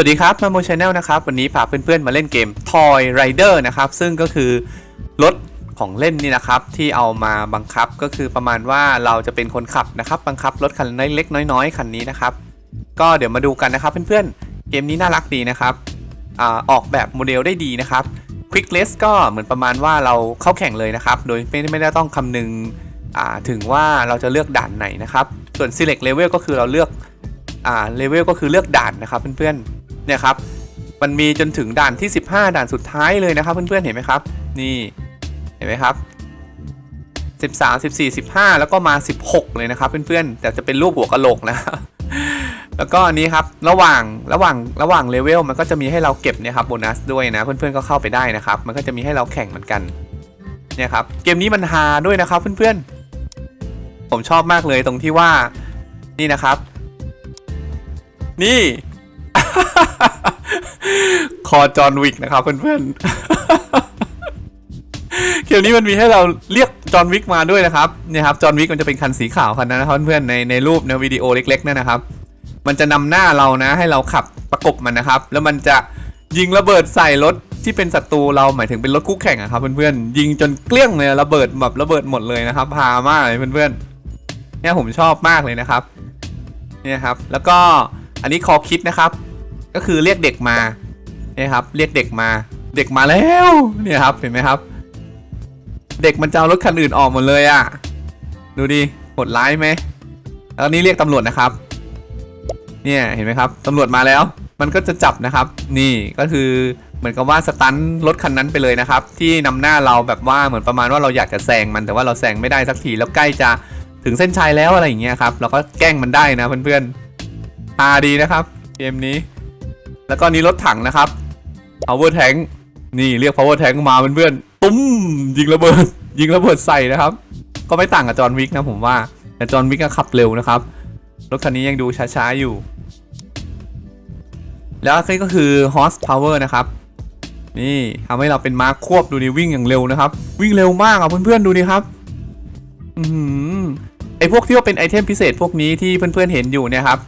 สวัสดีครับมาโมชแนลนะครับ วันนี้พาเพื่อนๆมาเล่นเกม Toy Rider นะครับ ซึ่งก็คือรถของเล่นนี่นะครับ ที่เอามาบังคับก็คือประมาณว่าเราจะเป็นคนขับนะครับ บังคับรถคันเล็กๆน้อยๆคันนี้นะครับ ก็เดี๋ยวมาดูกันนะครับเพื่อนๆเกมนี้น่ารักดีนะครับอออกแบบโมเดลได้ดีนะครับ Quick Race ก็เหมือนประมาณว่าเราเข้าแข่งเลยนะครับ โดยไม่ไม่ได้ต้องคำนึงถึงว่าเราจะเลือกด่านไหนนะครับ ส่วน Select Level ก็คือเราเลือกอ่าเลเวลก็คือเลือกด่านนะครับเพื่อนๆ เนี่ยครับมันมีจนถึงด่านที่ 15 ด่านสุดท้ายเลยนะครับ เพื่อนๆเห็นไหมครับ นี่เห็นไหมครับ13 14 15 แล้วก็มา 16 เลยนะครับ เพื่อนๆแต่จะเป็นรูปหัวกะโหลกนะแล้วก็อันนี้ครับระหว่างระหว่างระหว่างเลเวลมันก็จะมีให้เราเก็บเนี่ยครับโบนัสด้วยนะ เพื่อนๆก็เข้าไปได้นะครับ มันก็จะมีให้เราแข่งเหมือนกันเนี่ยครับเกมนี้มันฮาด้วยนะครับเพื่อนๆผมชอบมากเลยตรงที่ว่านี่นะครับ นี่ คอจอห์นวิกนะครับเพื่อนๆเกมนี้มันมีให้เราเรียกจอห์นวิกมาด้วยนะครับเนี่ยครับจอห์นวิกมันจะเป็นคันสีขาวคันนั้นนะครับเพื่อนๆในในรูปในวิดีโอเล็กๆนั่นนะครับ มันจะนำหน้าเรานะ ให้เราขับประกบมันนะครับ แล้วมันจะยิงระเบิดใส่รถที่เป็นศัตรูเราหมายถึงเป็นรถคู่แข่งอะครับเพื่อนๆยิงจนเกลี้ยงเลยระเบิดแบบระเบิดหมดเลยนะครับฮามากเลยเพื่อนๆเนี่ยผมชอบมากเลยนะครับเนี่ยครับ แล้วก็อันนี้คอคิดนะครับ ก็คือเรียกเด็กมาเนี่ยครับ เรียกเด็กมา เด็กมาแล้วเนี่ยครับเห็นไหมครับ เด็กมันจะเอารถคันอื่นออกหมดเลยอะ่ะ ดูดิโหดร้ายไหมแล้วอันนี้เรียกตำรวจนะครับ เนี่ยเห็นไหมครับตำรวจมาแล้ว มันก็จะจับนะครับ นี่ก็คือเหมือนกับว่าสตันรถคันนั้นไปเลยนะครับ ที่นำหน้าเราแบบว่าเหมือนประมาณว่าเราอยากจะแซงมันแต่ว่าเราแซงไม่ได้สักทีแล้วใกล้จะถึงเส้นชัยแล้วอะไรอย่างเงี้ยครับเราก็แกล้งมันได้นะเพื่อนๆฮาดีนะครับ เกมนี้ แล้วก็นี้รถถังนะครับ power tank นี่เรียก power tank มาเพื่อนๆตุ้มยิงระเบิด ยิงระเบิดใส่นะครับ ก็ไม่ต่างกับจอห์นวิกนะผมว่าแต่จอห์นวิกก็ขับเร็วนะครับ รถคันนี้ยังดูช้าๆอยู่ แล้วนี่ก็คือ horse power นะครับ นี่ทำให้เราเป็นม้าควบดูดิวิ่งอย่างเร็วนะครับ วิ่งเร็วมากอะเพื่อนๆดูดิครับอือหือไอพวกที่ว่าเป็นไอเทมพิเศษพวกนี้ที่เพื่อนๆเห็นอยู่เนี่ยครับ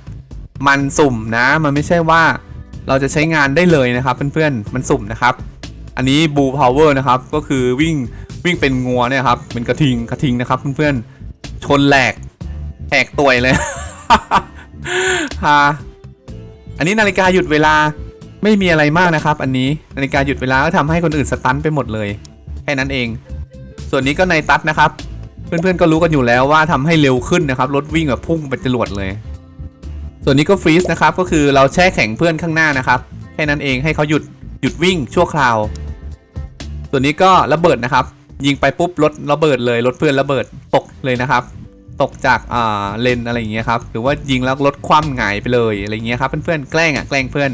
มันสุ่มนะ มันไม่ใช่ว่า เราจะใช้งานได้เลยนะครับเพื่อนๆ มันสุ่มนะครับ อันนี้บูพาวเวอร์นะครับ ก็คือวิ่งวิ่งเป็นงัวเนี่ยครับ เป็นกระทิงกระทิงนะครับเพื่อนๆ ชนแหลกแหกตัวเลยฮาอันนี้นาฬิกาหยุดเวลาไม่มีอะไรมากนะครับ อันนี้นาฬิกาหยุดเวลาก็ทำให้คนอื่นสตันไปหมดเลยแค่นั้นเอง ส่วนนี้ก็ในตัดนะครับ เพื่อนๆก็รู้กันอยู่แล้วว่าทำให้เร็วขึ้นนะครับรถวิ่งแบบพุ่งเป็นจรวดเลย ส่วนนี้ก็ฟรีซนะครับก็คือเราแช่แข็งเพื่อนข้างหน้านะครับแค่นั้นเองให้เขาหยุดหยุดวิ่งชั่วคราว ส่วนนี้ก็ระเบิดนะครับ ยิงไปปุ๊บรถระเบิดเลยรถเพื่อนระเบิดตกเลยนะครับ ตกจากอ่าเลนอะไรอย่างเงี้ยครับหรือว่ายิงแล้วรถคว่ำหงายไปเลยอะไรเงี้ยครับเพื่อนๆแกล้งอะแกล้งเพื่อน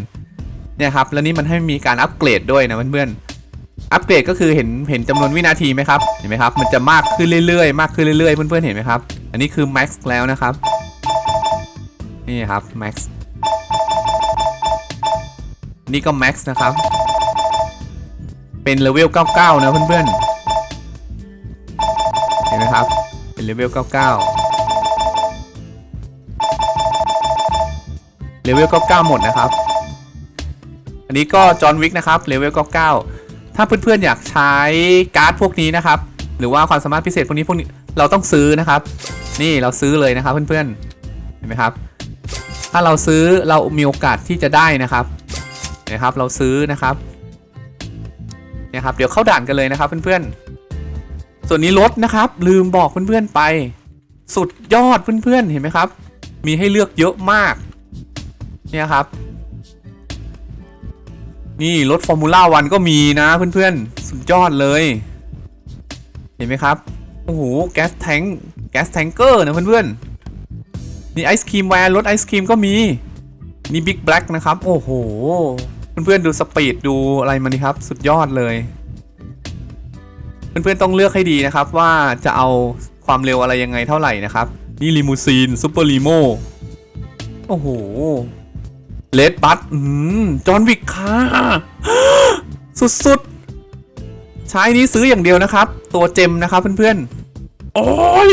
เนี่ยครับแล้วนี่มันให้มีการอัปเกรดด้วยนะเพื่อนๆอัปเกรดก็คือเห็นเห็นจำนวนวินาทีไหมครับเห็นไหมครับมันจะมากขึ้นเรื่อยๆ มากขึ้นเรื่อยๆเพื่อนๆเห็นไหมครับอันนี้คือ max แล้วนะครับ นี่ครับ max นี่ก็ max นะครับ เป็นเลเวล 99 นะเพื่อนๆ เห็นไหมครับ เป็นเลเวล 99 เลเวล 99 หมดนะครับ อันนี้ก็จอห์นวิกนะครับ เลเวล 99 ถ้าเพื่อนๆ อยากใช้การ์ดพวกนี้นะครับ หรือว่าความสามารถพิเศษพวกนี้พวกนี้ เราต้องซื้อนะครับ นี่เราซื้อเลยนะครับเพื่อนๆ เห็นไหมครับ ถ้าเราซื้อเรามีโอกาสที่จะได้นะครับนะครับ เราซื้อนะครับเนี่ยครับ เดี๋ยวเข้าด่านกันเลยนะครับเพื่อนๆ ส่วนนี้รถนะครับ ลืมบอกเพื่อนๆไป สุดยอดเพื่อนๆเห็นไหมครับ มีให้เลือกเยอะมาก เนี่ยครับ นี่รถฟอร์มูล่าวันก็มีนะเพื่อนๆ สุดยอดเลย เห็นไหมครับโอ้โหแก๊สแทงแก๊สแทงเกอร์นะเพื่อนๆ นี่ไอศครีมแวนรถไอศครีมก็มี นี่บิ๊กแบล็กนะครับ โอ้โห เพื่อนๆดูสปีดดูอะไรมานี่ครับ สุดยอดเลย เพื่อนๆต้องเลือกให้ดีนะครับว่าจะเอาความเร็วอะไรยังไงเท่าไหร่นะครับ นี่ลิมูซีนซูเปอร์ลีโมโอ้โหเลดบัตอืมจอห์นวิกค่ะสุดๆ ใช้นี้ซื้ออย่างเดียวนะครับ ตัวเจมนะครับเพื่อนๆ โอ้ย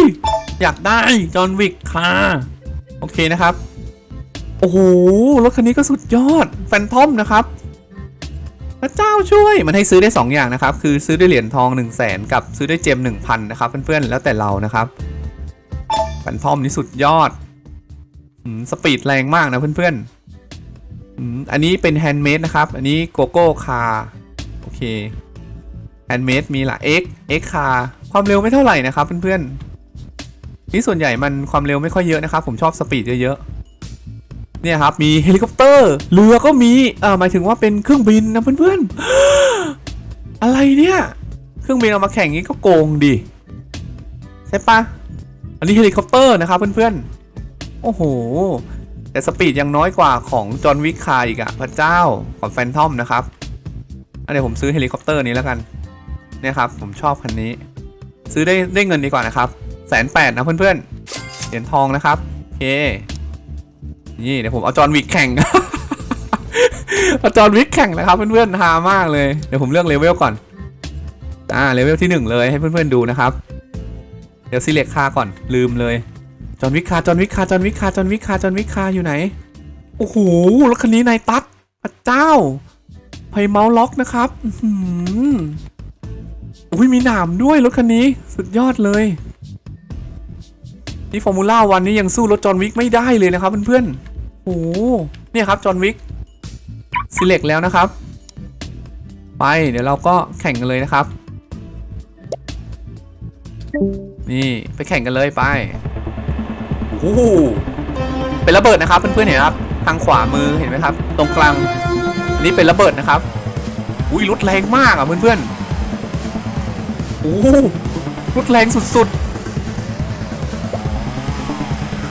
อยากได้จอห์นวิกค่ะ โอเคนะครับ โอ้โห รถคันนี้ก็สุดยอด แฟนทอมนะครับพระเจ้าช่วย มันให้ซื้อได้ 2 อย่างนะครับ คือซื้อได้เหรียญทอง 1 0 0 0 0แสนกับซื้อได้เจม 1,000 นะครับ เพื่อนๆ แล้วแต่เรานะครับ แฟนทอมนี่สุดยอดสปีดแรงมากนะเพื่อนๆออันนี้เป็นแฮนด์เมดนะครับ อันนี้โกโก้คาร์โอเคแฮนด์เมดมีละ X X คาร์ความเร็วไม่เท่าไหร่นะครับเพื่อนๆ นี่ส่วนใหญ่มันความเร็วไม่ค่อยเยอะนะครับ ผมชอบสปีดเยอะๆเนี่ยครับมีเฮลิคอปเตอร์เรือก็มีอ่าหมายถึงว่าเป็นเครื่องบินนะเพื่อนๆ อะไรเนี่ย เครื่องบินเอามาแข่งงี้ก็โกงดิใช่ปะอันนี้เฮลิคอปเตอร์นะครับเพื่อนๆ โอ้โห แต่สปีดยังน้อยกว่าของจอห์นวิกคาร์อีกอะพระเจ้าของแฟนทอมนะครับอันเดี๋ยวผมซื้อเฮลิคอปเตอร์นี้แล้วกันเนี่ยครับผมชอบคันนี้ ซื้อได้ได้เงินดีกว่านะครับ แสนแปดนะเพื่อนๆ เหรียญทองนะครับโอเค นี่เดี๋ยวผมเอาจอนวิกแข่ง เอาจอนวิกแข่งนะครับ เพื่อนๆฮามากเลย เดี๋ยวผมเลือกเลเวลก่อน อ่าเลเวลที่หนึ่งเลยให้เพื่อนๆดูนะครับ เดี๋ยวซีเล็กคาก่อนลืมเลย จอนวิกคาจอนวิกคาจอนวิกคาจอนวิกคาจอนวิกคาอยู่ไหน โอ้โหรถคันนี้นายตั๊ดพระเจ้าไพเมาส์ล็อกนะครับ อื้อหืออุ้ยมีหนามด้วยรถคันนี้ สุดยอดเลย นี่ฟอร์มูล่าวันนี้ยังสู้รถจอห์นวิกไม่ได้เลยนะครับเพื่อนๆโอ้โหเนี่ยครับจอห์นวิก select แล้วนะครับ ไปเดี๋ยวเราก็แข่งกันเลยนะครับ นี่ไปแข่งกันเลยไปโอ้โหเป็นระเบิดนะครับเพื่อนๆเห็นไหมครับ ทางขวามือเห็นไหมครับ ตรงกลางนี่เป็นระเบิดนะครับอุ้ยรถแรงมากอะเพื่อนๆโอ้โหรถแรงสุดๆ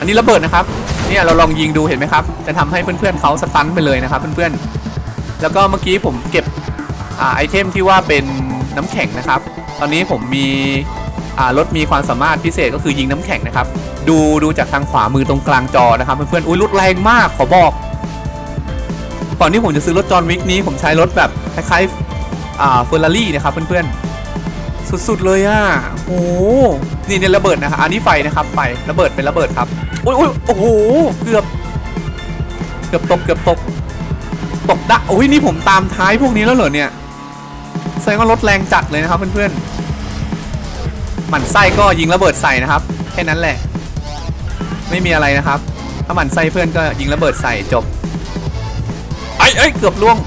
อันนี้ระเบิดนะครับ เนี่ยเราลองยิงดูเห็นไหมครับ จะทำให้เพื่อนๆเขาสตันไปเลยนะครับเพื่อนๆ แล้วก็เมื่อกี้ผมเก็บอไอเทมที่ว่าเป็นน้ำแข็งนะครับ ตอนนี้ผมมีรถมีความสามารถพิเศษก็คือยิงน้ำแข็งนะครับ ดูดูจากทางขวามือตรงกลางจอนะครับ เพื่อนๆ อุ้ยรถแรงมากขอบอก ก่อนที่ผมจะซื้อรถจอห์นวิกนี้ผมใช้รถแบบคล้ายๆเฟอร์รารี่นะครับเพื่อนๆ สุดๆเลยอะโอ้นี่เนี่ยระเบิดนะครับอันนี้ไฟนะครับไฟระเบิดเป็นระเบิดครับอุ้ยอุ้ยโอ้โหเกือบ เกือบตกเกือบตกตกดะโอ้ยนี่ผมตามท้ายพวกนี้แล้วเหรอเนี่ยแสดงว่ารถแรงจัดเลยนะครับเพื่อนๆหมั่นไส้ก็ยิงระเบิดใส่นะครับ แค่นั้นแหละ ไม่มีอะไรนะครับ ถ้าหมั่นไส้เพื่อนก็ยิงระเบิดใส่จบไอ้ไอ้ยเกือบล่วง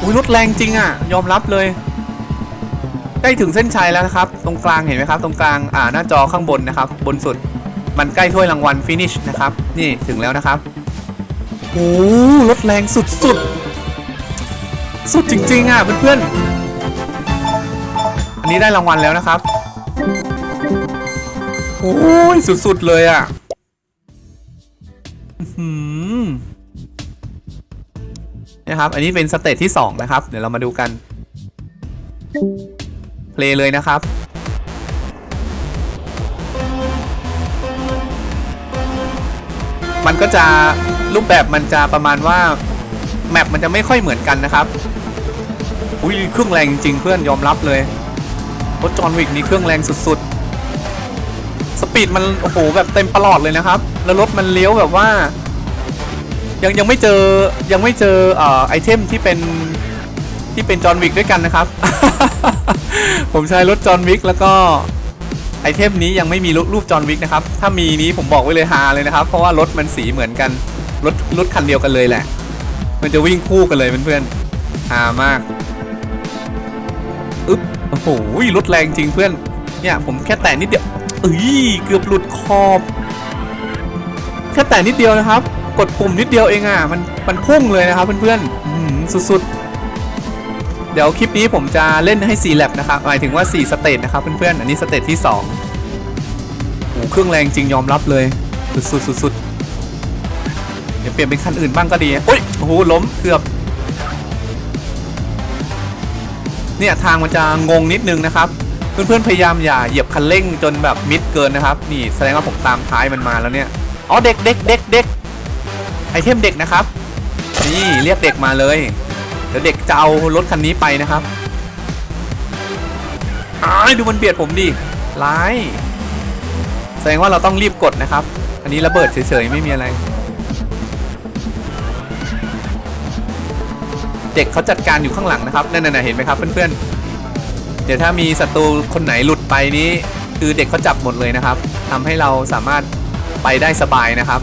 อุ้ยรถแรงจริงอะ ยอมรับเลย ใกล้ถึงเส้นชัยแล้วนะครับ ตรงกลางเห็นไหมครับ ตรงกลางอ่าหน้าจอข้างบนนะครับ บนสุดมันใกล้ถ้วยรางวัลฟินิชนะครับ นี่ถึงแล้วนะครับโอ้รถแรงสุดสุดสุดจริง ๆ อะเพื่อนๆอันนี้ได้รางวัลแล้วนะครับโอ้ยสุดๆเลยอะนะครับ อันนี้เป็นสเตจที่ 2 นะครับ เดี๋ยวเรามาดูกัน เพลย์เลยนะครับ มันก็จะรูปแบบมันจะประมาณว่า แมปมันจะไม่ค่อยเหมือนกันนะครับ อุ้ยเครื่องแรงจริงเพื่อนยอมรับเลยรถจอห์นวิกนี่เครื่องแรงสุดๆ สปีดมันโอ้โหแบบเต็มประหลอดเลยนะครับ แล้วรถมันเลี้ยวแบบว่า ยังยังไม่เจอยังไม่เจอเอ่อไอเทมที่เป็นที่เป็นจอห์นวิกด้วยกันนะครับ ผมใช้รถจอห์นวิกแล้วก็ไอเทมนี้ยังไม่มีรูปจอห์นวิกนะครับ ถ้ามีนี้ผมบอกไว้เลยฮาเลยนะครับ เพราะว่ารถมันสีเหมือนกัน รถรถคันเดียวกันเลยแหละ มันจะวิ่งคู่กันเลยเพื่อนๆฮามากอึ๊บโอ้โหรถแรงจริงเพื่อน เนี่ยผมแค่แตะนิดเดียวเอ้ยเกือบหลุดขอบ แค่แตะนิดเดียวนะครับ กดปุ่มนิดเดียวเองอะมันมันพุ่งเลยนะครับเพื่อนๆสุดๆ เดี๋ยวคลิปนี้ผมจะเล่นให้4แลบนะครับหมายถึงว่า 4 สเตจนะครับเพื่อนๆ อันนี้สเตจที่2โอ้เครื่องแรงจริงยอมรับเลย สุดๆสุดๆเดี๋ยวเปลี่ยนเป็นคันอื่นบ้างก็ดีโอ้ยโอ้โหล้มเกือบ เนี่ยทางมันจะงงนิดนึงนะครับ เพื่อนๆพยายามอย่าเหยียบคันเร่งจนแบบมิดเกินนะครับ นี่แสดงว่าผมตามท้ายมันมาแล้วเนี่ยอ๋อเด็กเด็กเด็กเด็กไอเทมเด็กนะครับ นี่เรียกเด็กมาเลย เดี๋ยวเด็กจะเอารถคันนี้ไปนะครับอ้ายดูมันเบียดผมดิร้ายแสดงว่าเราต้องรีบกดนะครับ อันนี้ระเบิดเฉยๆไม่มีอะไร เด็กเขาจัดการอยู่ข้างหลังนะครับนั่นน่ะเห็นไหมครับเพื่อนๆ เดี๋ยวถ้ามีศัตรูคนไหนหลุดไปนี้ คือเด็กเขาจับหมดเลยนะครับทำให้เราสามารถไปได้สบายนะครับ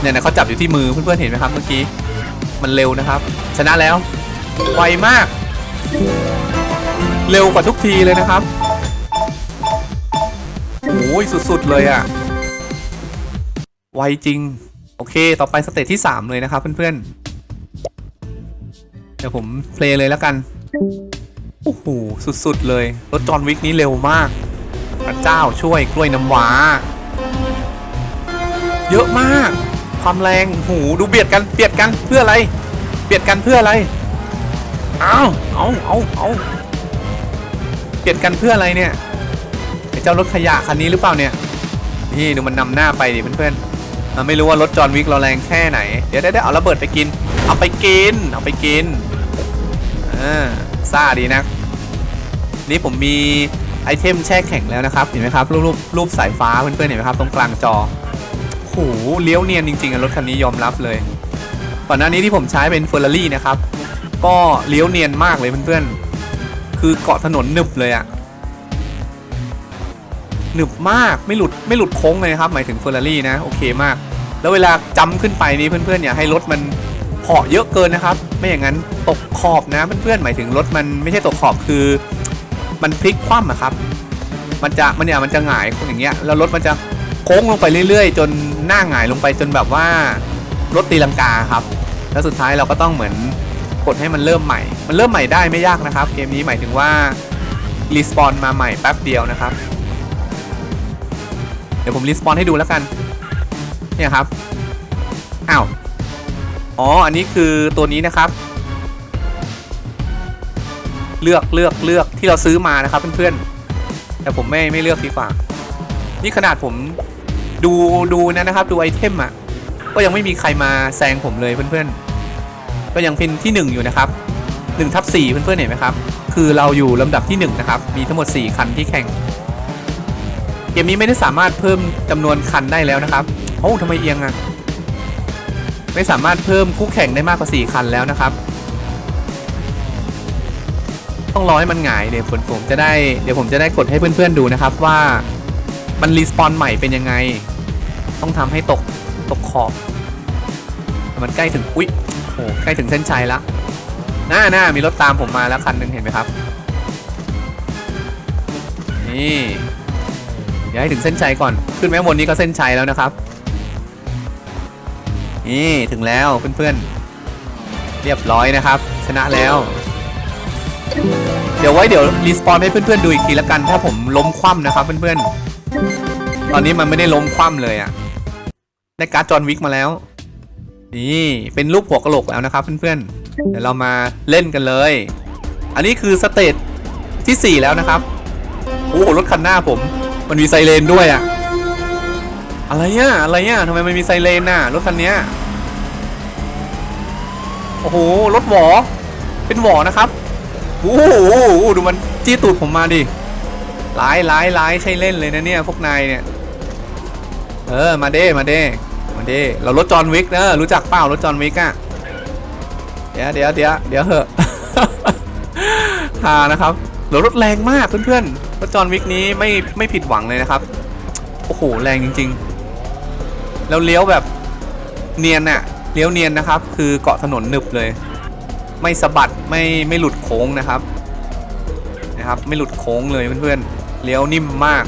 เนี่ยนะเขาจับอยู่ที่มือเพื่อนๆเห็นไหมครับเมื่อกี้มันเร็วนะครับ ชนะแล้ว ไวมาก เร็วกว่าทุกทีเลยนะครับโอ้ยสุด ๆ เลยอะ่ะ ไวจริง โอเค ต่อไปสเตจที่ 3 เลยนะครับเพื่อน ๆ เดี๋ยวผมเพลย์เลยแล้วกัน โอ้โห สุด ๆ เลย รถจอนวิกนี้เร็วมากพระเจ้าช่วยกล้วยน้ำว้า เยอะมาก ความแรงโอ้โหดูเบียดกัน เบียดกันเพื่ออะไร เบียดกันเพื่ออะไร เอาเอาเอาเอาเบียดกันเพื่ออะไรเนี่ยไอ้เจ้ารถขยะคันนี้หรือเปล่าเนี่ย นี่ดูมันนำหน้าไปดิเพื่อนๆมันไม่รู้ว่ารถจอห์นวิกเราแรงแค่ไหน เดี๋ยวเดี๋ยวเอาระเบิดไปกิน เอาไปกิน เอาไปกินอ่าซ่าดีนะ นี่ผมมีไอเทมแช่แข็งแล้วนะครับ เห็นไหมครับ รูปรูปรูปสายฟ้าเพื่อนๆเห็นไหมครับ ตรงกลางจอโหเลี้ยวเนียนจริงๆรถคันนี้ยอมรับเลย ก่อนหน้านี้ที่ผมใช้เป็นเฟอร์รารี่นะครับ ก็เลี้ยวเนียนมากเลยเพื่อนๆ คือเกาะถนนหนึบเลยอะหนึบมากไม่หลุดไม่หลุดโค้งเลยครับ หมายถึงเฟอร์รารี่นะโอเคมาก แล้วเวลาจำขึ้นไปนี่เพื่อนๆอย่าให้รถมันเหาะเยอะเกินนะครับ ไม่อย่างนั้นตกขอบนะเพื่อนๆหมายถึงรถมันไม่ใช่ตกขอบคือมันพลิกคว่ำอะครับ มันจะมันเนี่ยมันจะหงายอย่างเงี้ยแล้วรถมันจะโค้งลงไปเรื่อยๆ จนหน้าหงายลงไปจนแบบว่ารถตีลังกาครับ แล้วสุดท้ายเราก็ต้องเหมือน กดให้มันเริ่มใหม่ มันเริ่มใหม่ได้ไม่ยากนะครับ เกมนี้หมายถึงว่ารีสปอนมาใหม่แป๊บเดียวนะครับ เดี๋ยวผมรีสปอนให้ดูแล้วกัน เนี่ยครับ อ้าว อ๋อ อันนี้คือตัวนี้นะครับ เลือกเลือกเลือกที่เราซื้อมานะครับเพื่อนๆ แต่ผมไม่ไม่เลือกดีกว่า นี่ขนาดผมดูดูนะนะครับ ดูไอเทมอะ ก็ยังไม่มีใครมาแซงผมเลยเพื่อนๆ ก็ยังเป็นที่ 1 อยู่นะครับ1ทับ4เพื่อนๆเห็นไหมครับ คือเราอยู่ลำดับที่ 1 นะครับ มีทั้งหมด 4 คันที่แข่ง เกมนี้ไม่ได้สามารถเพิ่มจำนวนคันได้แล้วนะครับ โอ้ทำไมเอียงอะ ไม่สามารถเพิ่มคู่แข่งได้มากกว่า 4 คันแล้วนะครับ ต้องรอให้มันหงายเดี๋ยวผมผมจะได้เดี๋ยวผมจะได้กดให้เพื่อนๆดูนะครับว่ามันรีสปอนใหม่เป็นยังไง ต้องทำให้ตกตกขอบ มันใกล้ถึง อุ๊ย อ้ใกล้ถึงเส้นชัยแล้วหน้าหน้ามีรถตามผมมาแล้วคันหนึ่งเห็นไหมครับ นี่เดี๋ยวให้ถึงเส้นชัยก่อน ขึ้นแม้บนนี้ก็เส้นชัยแล้วนะครับ นี่ถึงแล้วเพื่อนๆ เรียบร้อยนะครับ ชนะแล้ว เดี๋ยวไว้เดี๋ยวรีสปอนให้เพื่อนๆดูอีกทีละกันถ้าผมล้มคว่ำนะครับเพื่อนๆ ตอนนี้มันไม่ได้ล้มคว่ำเลยอะ่ะได้การ์ดจอห์นวิกมาแล้ว นี่เป็นรูปหัวกะโหลกแล้วนะครับเพื่อนๆ เดี๋ยวเรามาเล่นกันเลย อันนี้คือสเตจที่ 4 แล้วนะครับโอ้โหรถคันหน้าผม มันมีไซเรนด้วยอะอะไรอะอะไรอะทำไมมันมีไซเรนน่ะรถคันเนี้ยโอ้โหรถหวอเป็นหวอนะครับโอ้โหดูมันจี้ตูดผมมาดิร้ายร้ายร้ายใช่เล่นเลยนะเนี่ยพวกนายเนี่ย เออมาเด้มาเด้ มาเด้เรารถจอห์นวิกนะรู้จักเปล่ารถจอห์นวิกอะเดี๋ยวเดี๋ยวเดี๋ยวเดี๋ยวเหอะฮานะครับเรารถแรงมากเพื่อนๆรถจอห์นวิกนี้ไม่ไม่ผิดหวังเลยนะครับ โอ้โหแรงจริง ๆ แล้วเลี้ยวแบบเนียนอะเลี้ยวเนียนนะครับ คือเกาะถนนหนึบเลย ไม่สะบัดไม่ไม่หลุดโค้งนะครับ นะครับ ไม่หลุดโค้งเลยเพื่อนๆเลี้ยวนิ่มมาก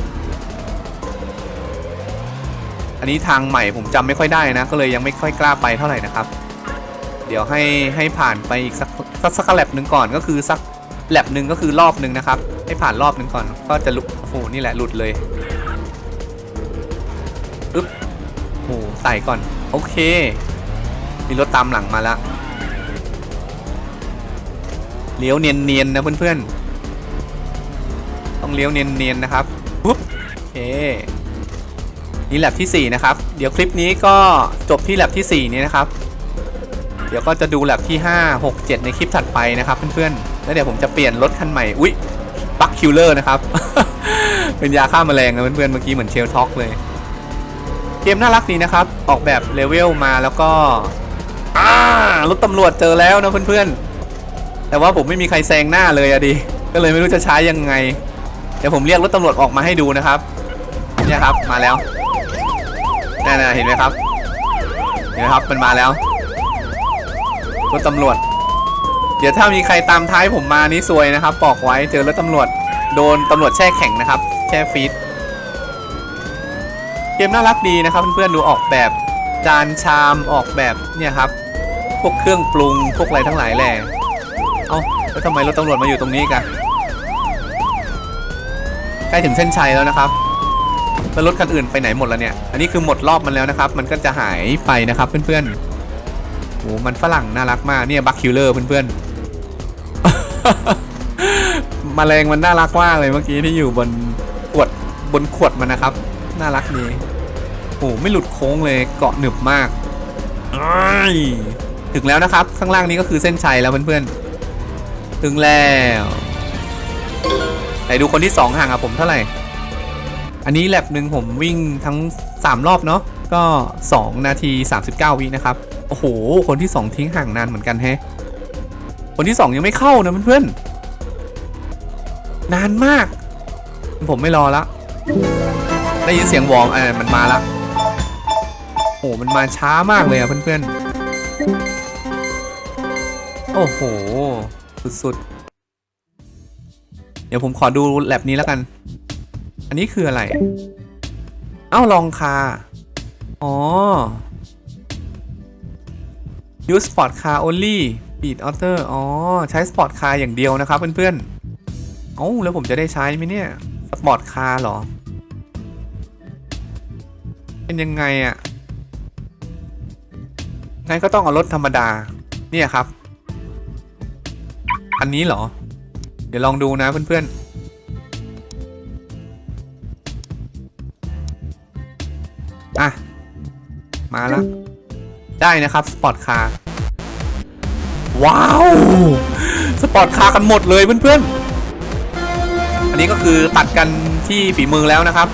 อันนี้ทางใหม่ผมจำไม่ค่อยได้นะ ก็เลยยังไม่ค่อยกล้าไปเท่าไหร่นะครับ เดี๋ยวให้ให้ผ่านไปอีกสักสักสักแลบหนึ่งก่อนก็คือสักแลบหนึ่งก็คือรอบหนึ่งนะครับ ให้ผ่านรอบหนึ่งก่อน ก็จะหลุดโอ้โหนี่แหละหลุดเลยปึ๊บโอ้ใส่ก่อน โอเค มีรถตามหลังมาล้วเลี้ยวเนียนๆนะเพื่อนๆ ต้องเลี้ยวเนียนๆนะครับปุ๊บโอเค นี่แลบที่ 4 นะครับ เดี๋ยวคลิปนี้ก็จบที่แลบที่ 4 นี้นะครับ เดี๋ยวก็จะดูแลบที่ 5 6 7 ในคลิปถัดไปนะครับเพื่อนๆ แล้วเดี๋ยวผมจะเปลี่ยนรถคันใหม่ อุ๊ยปักคิลเลอร์นะครับ เป็นยาฆ่าแมลงนะเพื่อนๆ เมื่อกี้เหมือนเชลท็อกเลย เกมน่ารักดีนะครับ ออกแบบเลเวลมาแล้วก็รถตำรวจเจอแล้วนะเพื่อนๆ แต่ว่าผมไม่มีใครแซงหน้าเลยอะดิ ก็เลยไม่รู้จะใช้ยังไง เดี๋ยวผมเรียกรถตำรวจออกมาให้ดูนะครับ เนี่ยครับ มาแล้ว นั่นๆเห็นไหมครับ เห็นไหมครับมันมาแล้วรถตำรวจ เดี๋ยวถ้ามีใครตามท้ายผมมานี่ซวยนะครับบอกไว้เจอรถตำรวจ โดนตำรวจแช่แข็งนะครับ แช่ฟีดเกมน่ารักดีนะครับเพื่อนๆดูออกแบบจานชามออกแบบเนี่ยครับ พวกเครื่องปรุงพวกอะไรทั้งหลายแหล่เอ้าแล้วทำไมรถตำรวจมาอยู่ตรงนี้กันใกล้ถึงเส้นชัยแล้วนะครับ แล้วรถคันอื่นไปไหนหมดแล้วเนี่ย อันนี้คือหมดรอบมันแล้วนะครับ มันก็จะหายไปนะครับเพื่อนๆโอ้มันฝรั่งน่ารักมากเนี่ยบัคคิลเลอร์เพื่อนๆแมลงมันน่ารักมากเลยเมื่อกี้ที่อยู่บนขวดบนขวดมันนะครับ น่ารักดีโอ้ไม่หลุดโค้งเลยเกาะหนึบมากถึงแล้วนะครับ ข้างล่างนี้ก็คือเส้นชัยแล้วเพื่อนๆ ถึงแล้วไหนดูคนที่สองห่างกับผมเท่าไหร่ อันนี้แลบหนึ่งผมวิ่งทั้ง 3 รอบเนาะก็ 2 นาที 39 วินะครับ โอ้โห คนที่ 2 ทิ้งห่างนานเหมือนกันแฮะคนที่ 2 ยังไม่เข้านะเพื่อนๆนานมาก ผมไม่รอละได้ยินเสียงวองอ่ามันมาละโอ้มันมาช้ามากเลยอะเพื่อนๆ โอ้โห สุดๆ เดี๋ยวผมขอดูแลบนี้แล้วกัน อันนี้คืออะไร เอ้าลองคา อ๋อ use sport car only beat author อ๋อ ใช้ sport car อย่างเดียวนะครับเพื่อนๆ เอ้าแล้วผมจะได้ใช้ไหมเนี่ย sport car เหรอ เป็นยังไงอะ่ะงั้นก็ต้องเอารถธรรมดา เนี่ยครับ อันนี้เหรอ เดี๋ยวลองดูนะเพื่อนๆ มาแล้ว ได้นะครับสปอร์ตคาร์ว้าว สปอร์ตคาร์กันหมดเลยเพื่อนๆ อันนี้ก็คือตัดกันที่ฝีมือแล้วนะครับ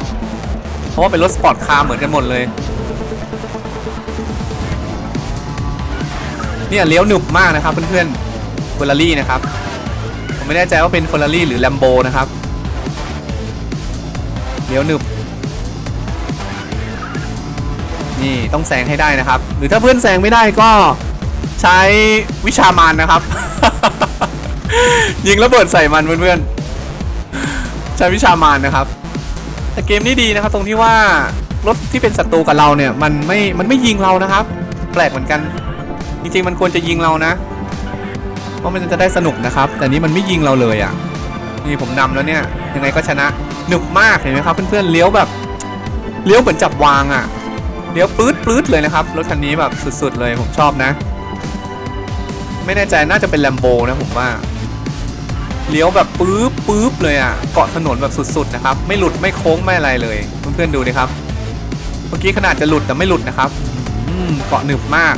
เพราะว่าเป็นรถสปอร์ตคาร์เหมือนกันหมดเลยเนี่ยเลี้ยวหนึบมากนะครับเพื่อนๆเฟอร์รารี่นะครับ ผมไม่แน่ใจว่าเป็นเฟอร์รารี่หรือแลมโบนะครับ เลี้ยวหนึบ นี่ต้องแซงให้ได้นะครับ หรือถ้าเพื่อนแซงไม่ได้ก็ใช้วิชามานนะครับ ยิงระเบิดใส่มันเพื่อนๆใช้วิชามานนะครับ แต่เกมนี้ดีนะครับ ตรงที่ว่ารถที่เป็นศัตรูกับเราเนี่ยมันไม่มันไม่ยิงเรานะครับ แปลกเหมือนกัน จริงๆมันควรจะยิงเรานะ เพราะมันจะได้สนุกนะครับ แต่นี้มันไม่ยิงเราเลยอะนี่ผมนำแล้วเนี่ยยังไงก็ชนะหนึบมากเห็นไหมครับเพื่อนๆเลี้ยวแบบเลี้ยวเหมือนจับวางอะ เลี้ยวปื๊ดปื๊ดเลยนะครับ รถคันนี้แบบสุดๆเลยผมชอบนะ ไม่แน่ใจน่าจะเป็นแลมโบนะผมว่า เลี้ยวแบบปื๊บปื๊บเลยอะ เกาะถนนแบบสุดๆนะครับ ไม่หลุดไม่โค้งไม่อะไรเลย เพื่อนๆดูดิครับ เมื่อกี้ขนาดจะหลุดแต่ไม่หลุดนะครับอืมเกาะหนึบมาก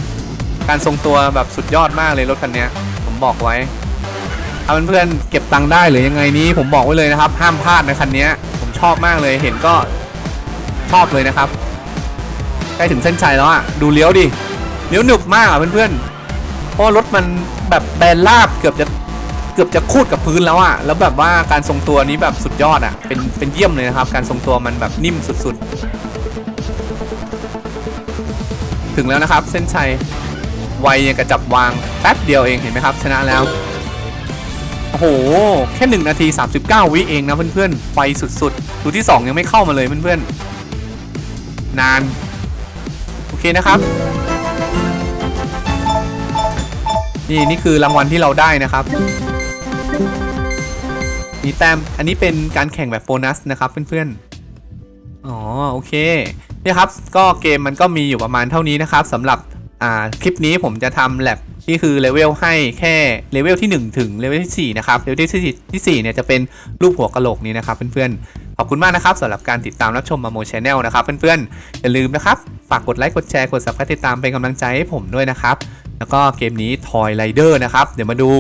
การทรงตัวแบบสุดยอดมากเลยรถคันนี้ผมบอกไว้ถ้าเพื่อนๆเก็บตังค์ได้หรือยังไงนี้ผมบอกไว้เลยนะครับ ห้ามพลาดในคันนี้ผมชอบมากเลยเห็นก็ชอบเลยนะครับ ล้ถึงเส้นชัยแล้วอะ ดูเลี้ยวดิ เลี้ยวหนึบมากอะเพื่อนๆ เพราะรถมันแบบแบนราบเกือบจะเกือบจะคูดกับพื้นแล้วอะ แล้วแบบว่าการทรงตัวนี้แบบสุดยอดอะ เป็นเป็นเยี่ยมเลยนะครับ การทรงตัวมันแบบนิ่มสุดๆ ถึงแล้วนะครับ เส้นชัย ไวยังกระจับวางแป๊บเดียวเองเห็นไหมครับ ชนะแล้ว โอ้โห แค่1นาที 39 วิเองนะเพื่อนๆไปสุดๆ ดูที่ 2 ยังไม่เข้ามาเลยเพื่อนๆ นาน เคนะครับ นี่นี่คือรางวัลที่เราได้นะครับ มีแต้มอันนี้เป็นการแข่งแบบโบนัสนะครับเพื่อนๆ อ๋อโอเคเนี่ยครับก็เกมมันก็มีอยู่ประมาณเท่านี้นะครับสำหรับอ่าคลิปนี้ผมจะทำแลบที่คือเลเวลให้แค่เลเวลที่ 1 ถึงเลเวลที่ 4 นะครับ เลเวลที่ 4 ที่4เนี่ยจะเป็นรูปหัวกะโหลกนี้นะครับเพื่อนๆ ขอบคุณมากนะครับสำหรับการติดตามรับชมมาโมชแนลนะครับเพื่อนๆอย่าลืมนะครับฝากกดไลค์กดแชร์กดซับสไครต์ติดตามเป็นกำลังใจให้ผมด้วยนะครับแล้วก็เกมนี้ Toy Rider นะครับเดี๋ยวมาดู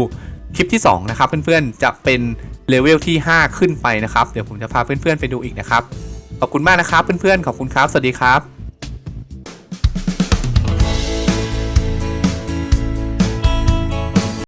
คลิปที่2นะครับเพื่อนๆจะเป็นเลเวลที่ 5 ขึ้นไปนะครับ เดี๋ยวผมจะพาเพื่อนๆไปดูอีกนะครับ ขอบคุณมากนะครับเพื่อนๆขอบคุณครับ สวัสดีครับ